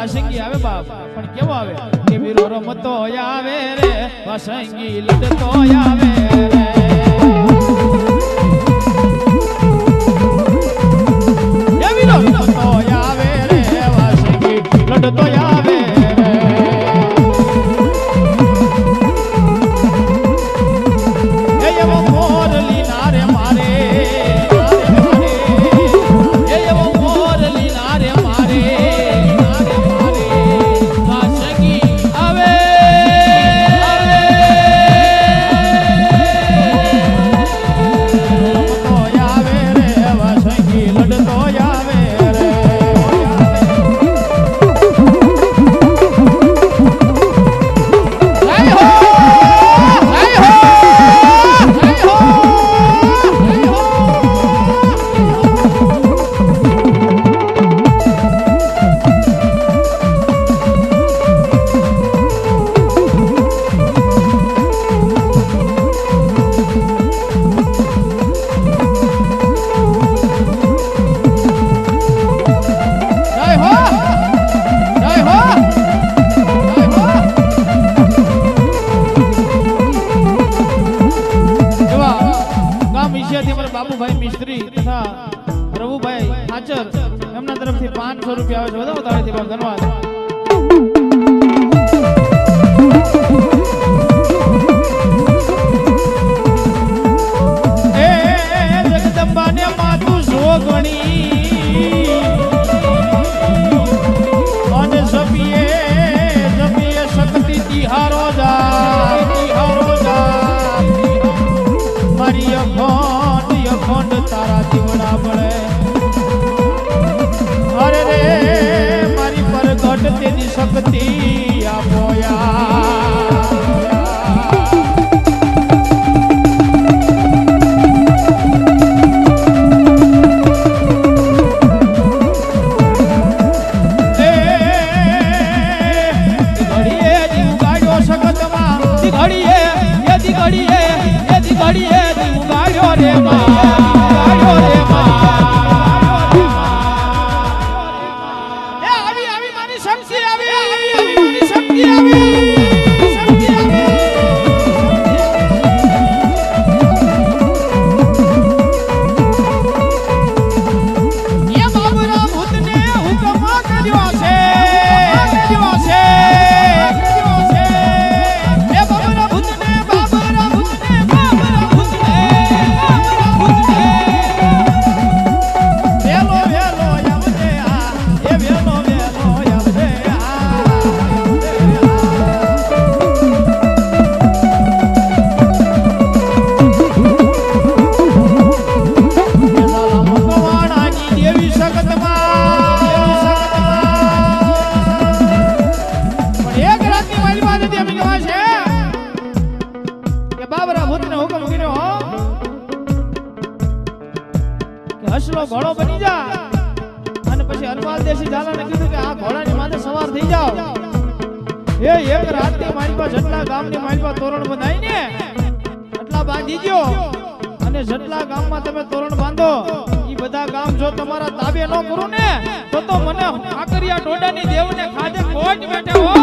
વાસંગી આવે બાપ, પણ કેવો આવે? કે વીરો રમતો આવે રે, વાસંગી લડતો આવે રે. વિષ્ણુભાઈ મિસ્ત્રી તથા પ્રભુભાઈ આચર એમના તરફથી પાંચસો રૂપિયા આવે છે. બધા વધારેથી ધન્યવાદ. ઘોડો બની જા. અને પછી હનુમાન દેશી ઝાલાને કીધું કે આ ઘોડાની માથે સવાર થઈ જાઓ. એ એક રાતની મારી જટલા ગામની મારી તોરણ બંધાઈ ને એટલા બાંધી ગયો અને જટલા ગામમાં તમે તોરણ બાંધો એ બધા ગામ જો તમારા તાબે ન કરું ને, તો તો મને કાકરિયા ડોડાની દેવને ખાધે કોટ બેઠે હો.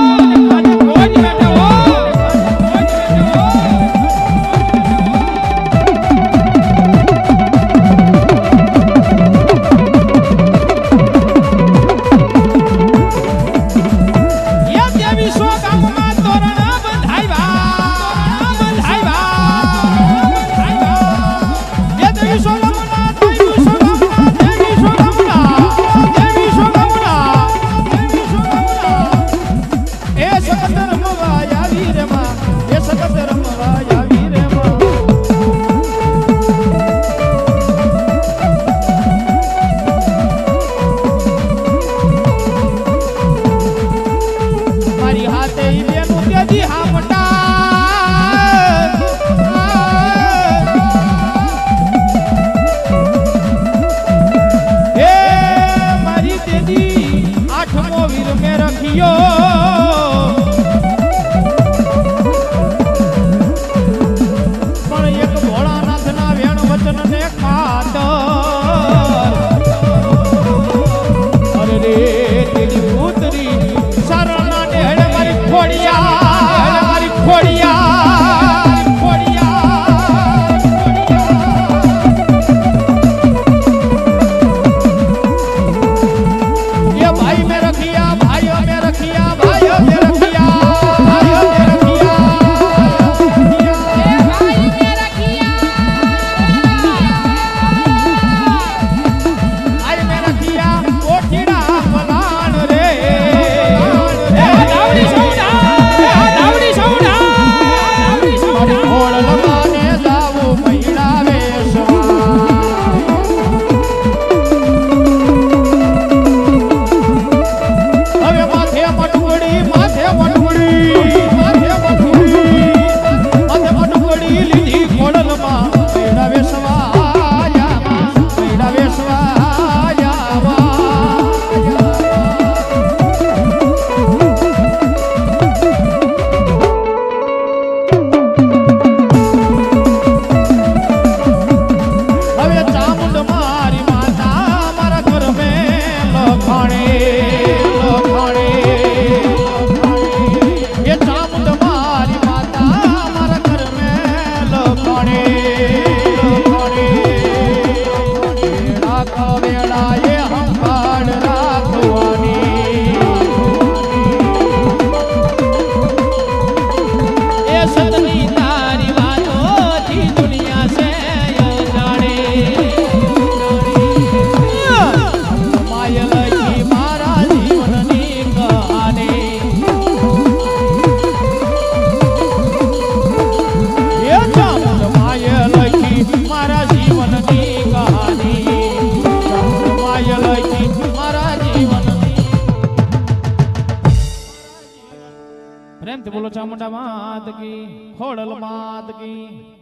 બોલો ચામુંડા માત કી ખોડલ માત કી.